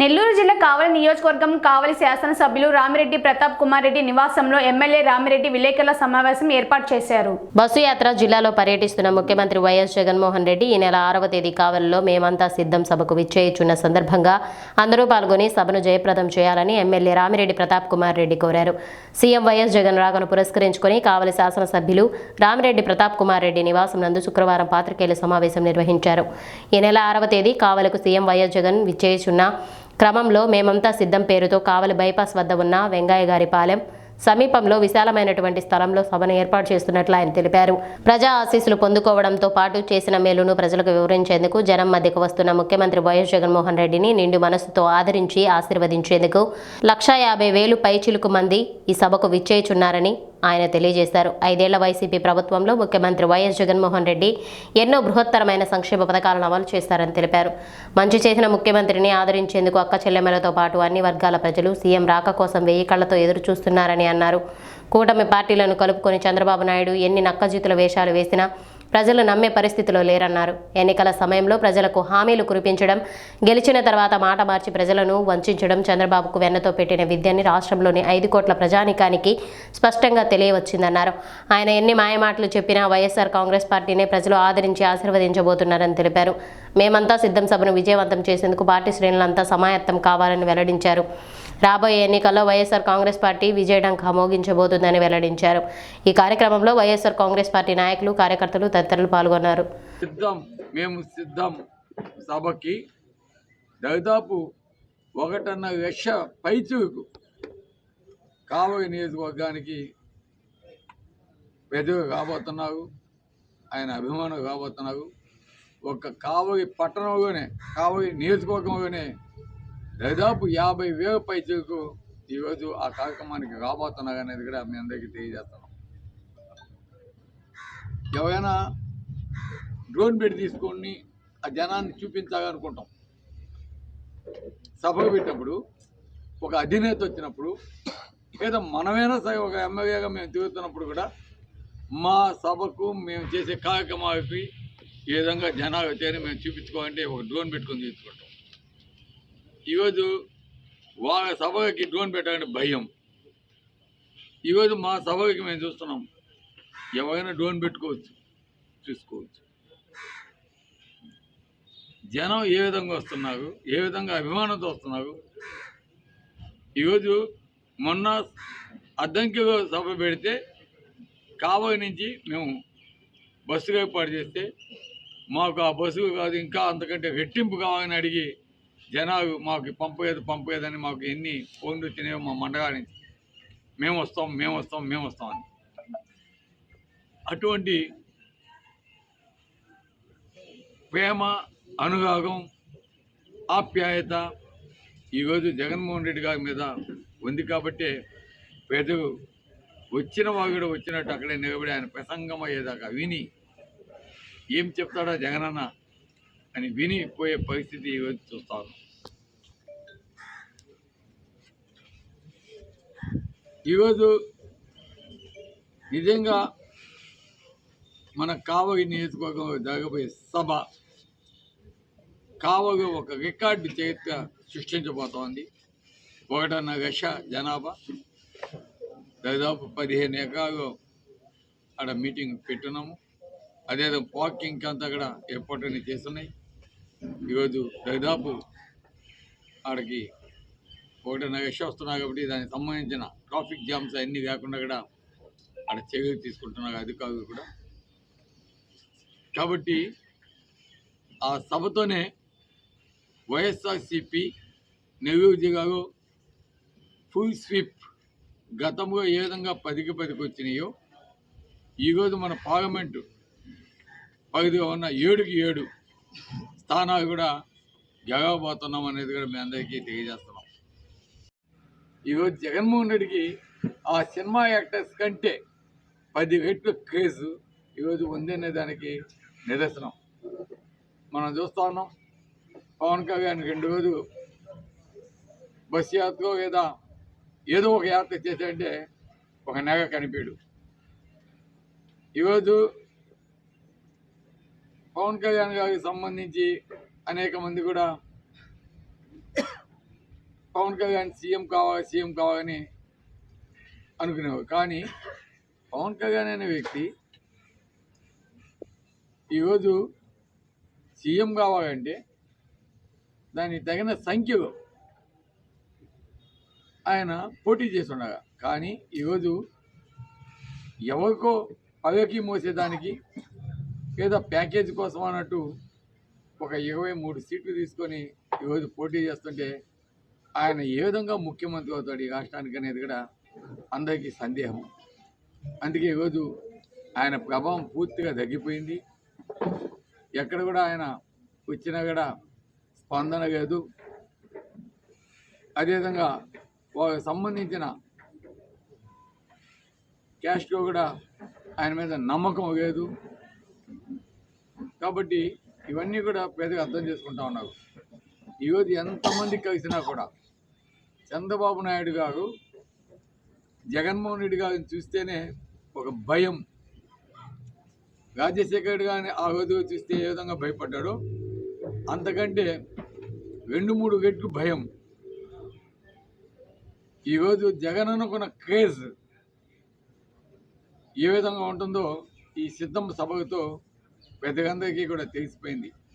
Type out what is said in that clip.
నెల్లూరు జిల్లా కావలి నియోజకవర్గం కావలి శాసనసభ్యులు రామిరెడ్డి ప్రతాప్ కుమార్ రెడ్డి నివాసంలో ఎమ్మెల్యే రామిరెడ్డి విలేకరుల సమావేశం ఏర్పాటు చేశారు. బస్సు యాత్ర జిల్లాలో పర్యటిస్తున్న ముఖ్యమంత్రి వైఎస్ జగన్మోహన్ రెడ్డి ఈ నెల ఆరవ తేదీ కావలిలో మేమంతా సిద్ధం సభకు విచ్చేయుచున్న సందర్భంగా అందరూ పాల్గొని సభను జయప్రదం చేయాలని ఎమ్మెల్యే రామిరెడ్డి ప్రతాప్ కుమార్ రెడ్డి కోరారు. సీఎం వైఎస్ జగన్ రాకను పురస్కరించుకుని కావలి శాసనసభ్యులు రామిరెడ్డి ప్రతాప్ కుమార్ రెడ్డి నివాసం నందు శుక్రవారం పాత్రికేయుల సమావేశం నిర్వహించారు. ఈ నెల ఆరవ తేదీ కావలకు సీఎం వైఎస్ జగన్ విచ్చేయుచున్న క్రమంలో మేమంతా సిద్ధం పేరుతో కావలి బైపాస్ వద్ద ఉన్న వెంగయ్య గారి పాలెం సమీపంలో విశాలమైనటువంటి స్థలంలో సభను ఏర్పాటు చేస్తున్నట్లు ఆయన తెలిపారు. ప్రజా ఆశీస్సులు పొందుకోవడంతో పాటు చేసిన మేలును ప్రజలకు వివరించేందుకు జనం మధ్యకు వస్తున్న ముఖ్యమంత్రి వైఎస్ జగన్మోహన్ రెడ్డిని నిండు మనసుతో ఆదరించి ఆశీర్వదించేందుకు లక్షా యాభై వేలు పైచిలుకు మంది ఈ సభకు విచ్చేయుచున్నారని ఆయన తెలియజేశారు. ఐదేళ్ళ వైసీపీ ప్రభుత్వంలో ముఖ్యమంత్రి వైఎస్ జగన్మోహన్ రెడ్డి ఎన్నో బృహత్తరమైన సంక్షేమ పథకాలను అమలు చేశారని తెలిపారు. మంచి చేసిన ముఖ్యమంత్రిని ఆదరించేందుకు అక్క చెల్లెమ్మలతో పాటు అన్ని వర్గాల ప్రజలు సీఎం రాక కోసం వెయ్యి కళ్ళతో ఎదురు చూస్తున్నారని అన్నారు. కూటమి పార్టీలను కలుపుకొని చంద్రబాబు నాయుడు ఎన్ని నక్కజీతుల వేషాలు వేసినా ప్రజలు నమ్మే పరిస్థితిలో లేరన్నారు. ఎన్నికల సమయంలో ప్రజలకు హామీలు కురిపించడం గెలిచిన తర్వాత మాట మార్చి ప్రజలను వంచడం చంద్రబాబుకు వెన్నతో పెట్టిన విద్యని రాష్ట్రంలోని ఐదు కోట్ల ప్రజానికానికి స్పష్టంగా తెలియవచ్చిందన్నారు. ఆయన ఎన్ని మాయమాటలు చెప్పినా వైఎస్ఆర్ కాంగ్రెస్ పార్టీనే ప్రజలు ఆదరించి ఆశీర్వదించబోతున్నారని తెలిపారు. మేమంతా సిద్ధం సభను విజయవంతం చేసేందుకు పార్టీ శ్రేణులంతా సమాయత్తం కావాలని వెల్లడించారు. రాబోయే ఎన్నికల్లో Y S R Congress party విజయడంక మోగించబోతుందని వెల్లడించారు. ఈ కార్యక్రమంలో వైఎస్ఆర్ కాంగ్రెస్ పార్టీ నాయకులు కార్యకర్తలు తదితరులు పాల్గొన్నారు. సిద్ధం మేము సిద్ధం సభకి దాదాపు ఒకటన్న లక్ష పైచుకు కావలి నియోజకవర్గానికి పెద్దగా కాబోతున్నారు ఆయన అభిమానులు కాబోతున్నారు ఒక కావలి పట్టణంలోనే కావలి నియోజకవర్గంలోనే దాదాపు యాభై వేల పైచుకు ఈరోజు ఆ కార్యక్రమానికి రాబోతున్నారు అనేది కూడా మీ అందరికీ తెలియజేస్తున్నాం. ఎవరైనా డ్రోన్ పెట్టి తీసుకొని ఆ జనాన్ని చూపించాలనుకుంటాం. సభ పెట్టినప్పుడు ఒక అధినేత వచ్చినప్పుడు లేదా మనమైనా సరే ఒక ఎమ్మెల్యేగా మేము తిరుగుతున్నప్పుడు కూడా మా సభకు మేము చేసే కార్యక్రమాలకి ఏ విధంగా జనాలు వచ్చాయని మేము చూపించుకోవాలంటే ఒక డ్రోన్ పెట్టుకొని తీసుకుంటాం. ఈరోజు వాళ్ళ సభకి డ్రోన్ పెట్టాలంటే భయం. ఈరోజు మా సభకి మేము చూస్తున్నాం. ఎవరైనా డ్రోన్ పెట్టుకోవచ్చు చూసుకోవచ్చు జనం ఏ విధంగా వస్తున్నారు ఏ విధంగా అభిమానంతో వస్తున్నారు? ఈరోజు మొన్న అద్దంకిలో సభ పెడితే కాబోయే నుంచి మేము బస్సుగా ఏర్పాటు చేస్తే మాకు ఆ బస్సు కాదు ఇంకా అంతకంటే రెట్టింపు కావాలని అడిగి జనాలు మాకు పంపలేదు పంపలేదని మాకు ఎన్ని ఫోన్లు వచ్చినాయో మా మండగా నుంచి. మేము వస్తాం మేము వస్తాం మేము వస్తాం అని. అటువంటి ప్రేమ అనురాగం ఆప్యాయత ఈరోజు జగన్మోహన్ రెడ్డి గారి మీద ఉంది కాబట్టే ప్రజలు వచ్చిన వాడు వచ్చినట్టు అక్కడే నిలబడి ఆయన ప్రసంగం అయ్యేదాకా విని ఏం చెప్తాడో జగనన్న? అని విని పోయే పరిస్థితి ఈరోజు చూస్తాను. ఈరోజు నిజంగా మన కావలి నియోజకవర్గంలో జరగబోయే సభ కావలి ఒక రికార్డు చరిత్ర సృష్టించబోతోంది. ఒకటన్న లక్ష జనాభా దాదాపు పదిహేను ఎకరాలు ఆడ మీటింగ్ పెట్టున్నాము అదేదో పార్కింగ్ అంతా కూడా ఏర్పాటు చేస్తున్నాయి. ఈరోజు దాదాపు ఆడికి ఒకటిన్నర లక్ష వస్తున్నాయి కాబట్టి దానికి సంబంధించిన ట్రాఫిక్ జామ్స్ అన్నీ కాకుండా కూడా ఆడ చర్యలు తీసుకుంటున్నారు అధికారులు కూడా. కాబట్టి ఆ సభతోనే వైఎస్ఆర్సిపి నెల్లూరు జిల్లాలో ఫుల్ స్వీప్ గతంలో ఏ విధంగా పదికి పదికి వచ్చినాయో ఈరోజు మన పార్లమెంటు పరిధిలో ఉన్న ఏడుకి ఏడు స్థానాలు కూడా గెలవబోతున్నాం అనేది కూడా మీ అందరికీ తెలియజేస్తున్నాం. ఈరోజు జగన్మోహన్ రెడ్డికి ఆ సినిమా యాక్టర్స్ కంటే పది రెట్లు క్రేజు ఈరోజు ఉంది అనే దానికి నిదర్శనం. మనం చూస్తా ఉన్నాం పవన్ కళ్యాణ్ రెండు రోజులు బస్ యాత్ర లేదా ఏదో ఒక యాత్ర చేశాడంటే ఒక నెగ కనిపించడు ఈరోజు పవన్ కళ్యాణ్ గారికి సంబంధించి అనేక మంది కూడా పవన్ కళ్యాణ్ సీఎం కావాలి సీఎం కావాలని అనుకునేవారు. కానీ పవన్ కళ్యాణ్ అనే వ్యక్తి ఈరోజు సీఎం కావాలంటే దానికి తగిన సంఖ్యలో ఆయన పోటీ చేసి ఉండగా కానీ ఈరోజు ఎవరికో పదకి మోసేదానికి ఏదో ప్యాకేజ్ కోసం అన్నట్టు ఒక ఇరవై మూడు సీట్లు తీసుకొని ఈరోజు పోటీ చేస్తుంటే ఆయన ఏ విధంగా ముఖ్యమంత్రి అవుతాడు ఈ రాష్ట్రానికి అనేది కూడా అందరికీ సందేహం. అందుకే ఈరోజు ఆయన ప్రభావం పూర్తిగా తగ్గిపోయింది. ఎక్కడ కూడా ఆయన వచ్చినా కూడా స్పందన లేదు. అదేవిధంగా వారికి సంబంధించిన క్యాష్లో కూడా ఆయన మీద నమ్మకం లేదు. కాబట్టి ఇవన్నీ కూడా పేదగా అర్థం చేసుకుంటా ఉన్నారు. ఈరోజు ఎంతమంది కలిసినా కూడా చంద్రబాబు నాయుడు గారు జగన్మోహన్ రెడ్డి గారిని చూస్తేనే ఒక భయం. రాజశేఖర్ రెడ్డి గారిని ఆ రోజు చూస్తే ఏ విధంగా భయపడ్డాడో అంతకంటే రెండు మూడు గట్లు భయం. ఈరోజు జగన్ అనుకున్న క్రేజ్ ఏ విధంగా ఉంటుందో ఈ సిద్ధం సభతో పెద్దగందరికీ కూడా తెలిసిపోయింది.